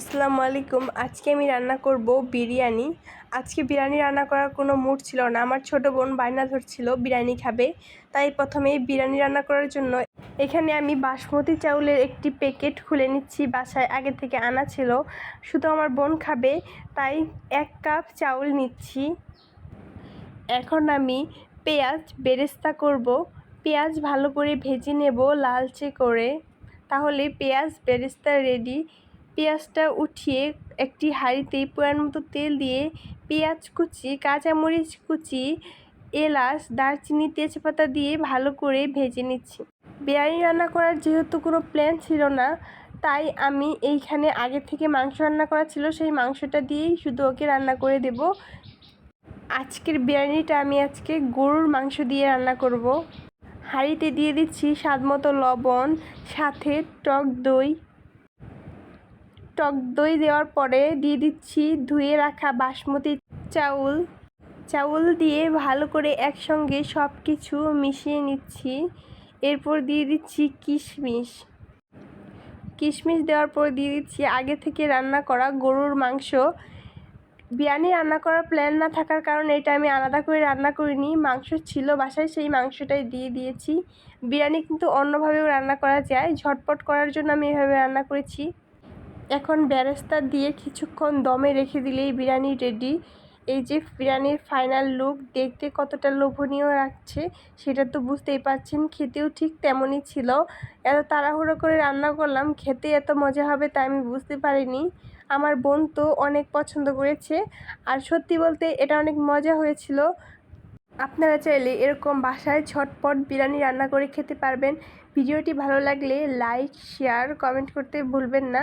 আসসালামু আলাইকুম আজকে আমি রান্না করব বিরিয়ানি। আজকে বিরিয়ানি রান্না করার কোনো মুড ছিল না। আমার ছোট বোন বায়না ধরছিল, বিরিয়ানি খাবে। তাই প্রথমে বিরিয়ানি রান্না করার জন্য এখানে আমি বাসমতি চাউলের একটি প্যাকেট খুলে নিচ্ছি। বাসায় আগে থেকে আনা ছিল। শুধু আমার বোন খাবে, তাই এক কাপ চাউল নিচ্ছি। এখন আমি পেঁয়াজ বেরেস্তা করব। পেঁয়াজ ভালো করে ভেজে নেব লালচে করে। তাহলে পেঁয়াজ বেরেস্তা রেডি পেঁয়াজটা উঠিয়ে একটি হাঁড়িতে পরিমাণ মতো তেল দিয়ে পেঁয়াজ কুচি, কাঁচামরিচ কুচি, এলাচ, দারচিনি, তেজপাতা দিয়ে ভালো করে ভেজে নিচ্ছি। বিরিয়ানি রান্না করার যেহেতু কোনো প্ল্যান ছিল না, তাই আমি এইখানে আগে থেকে মাংস রান্না করা ছিল, সেই মাংসটা দিয়েই শুধু ওকে রান্না করে দেব। আজকের বিরিয়ানিটা আমি আজকে গরুর মাংস দিয়ে রান্না করব। হাঁড়িতে দিয়ে দিচ্ছি স্বাদ মতো লবণ, সাথে টক দই টক দই দেওয়ার পরে দিয়ে দিচ্ছি ধুয়ে রাখা বাসমতি চাউল। চাউল দিয়ে ভালো করে একসঙ্গে সব কিছু মিশিয়ে নিচ্ছি। এরপর দিয়ে দিচ্ছি কিশমিশ। কিশমিশ দেওয়ার পর দিয়ে দিচ্ছি আগে থেকে রান্না করা গরুর মাংস। বিরিয়ানি রান্না করার প্ল্যান না থাকার কারণে এটা আমি আলাদা করে রান্না করিনি। মাংস ছিল বাসায়, সেই মাংসটাই দিয়ে দিয়েছি। বিরিয়ানি কিন্তু অন্যভাবেও রান্না করা যায়। ঝটপট করার জন্য আমি এভাবে রান্না করেছি। এখন বেরেস্তা দিয়ে কিছুক্ষণ দমে রেখে দিলেই বিরিয়ানি রেডি এই যে বিরিয়ানির ফাইনাল লুক দেখতে কতটা লোভনীয় লাগছে সেটা তো বুঝতেই পারছেন, খেতেও ঠিক তেমনই ছিল। এত তাড়াহুড়ো করে রান্না করলাম, খেতে এত মজা হবে তা আমি বুঝতে পারিনি। আমার বোন তো অনেক পছন্দ করেছে আর সত্যি বলতে এটা অনেক মজা হয়েছিল। আপনারা চাইলে এরকম বাসায় ঝটপট বিরিয়ানি রান্না করে খেতে পারবেন। ভিডিওটি ভালো লাগলে লাইক শেয়ার কমেন্ট করতে ভুলবেন না।